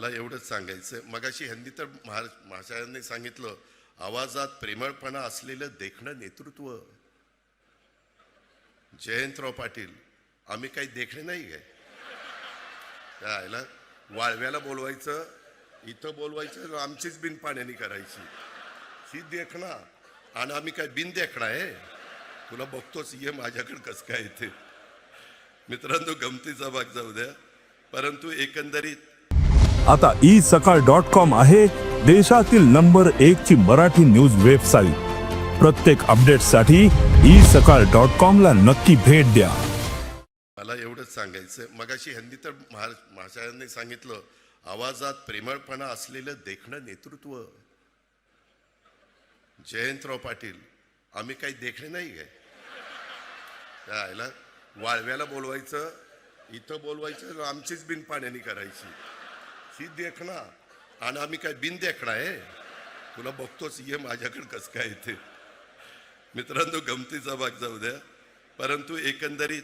मला एवढंच सांगायचं मगाशी ह्यांनी तर महा महाशयांनी सांगितलं आवाजात प्रेमळपणा असलेलं देखणं नेतृत्व. जयंतराव पाटील आम्ही काही देखणे नाही काय? त्या वाळव्याला बोलवायचं इथं बोलवायचं आमचीच बिन पाण्याने करायची. ही देखणा आणि आम्ही काय बिन देखणा आहे? तुला बघतोच ये माझ्याकडे कसं काय येते मित्रांनो गमतीचा भाग जाऊ द्या. परंतु एकंदरीत आता ई सकाळ डॉट कॉम आहे देशातील नंबर एक ची मराठी न्यूज वेबसाईट. प्रत्येक अपडेटसाठी ई सकाळ डॉट कॉम ला नक्की भेट द्या. मला एवढंच सांगायचं मगाशी ह्यांनी तर महार महाशयांनी सांगितलं आवाजात प्रेमळपणा असलेलं देखणं नेतृत्व. जयंतराव पाटील आम्ही काही देखणे नाही काय त्या वाळव्याला बोलवायचं इथं बोलवायचं आमचीच बिन पाण्याने करायची. ही देखणा. आणि आम्ही काय बिन देखणा आहे? तुला बघतोच ये माझ्याकडे कसं काय येते मित्रांनो गमतीचा भाग जाऊ द्या. परंतु एकंदरीत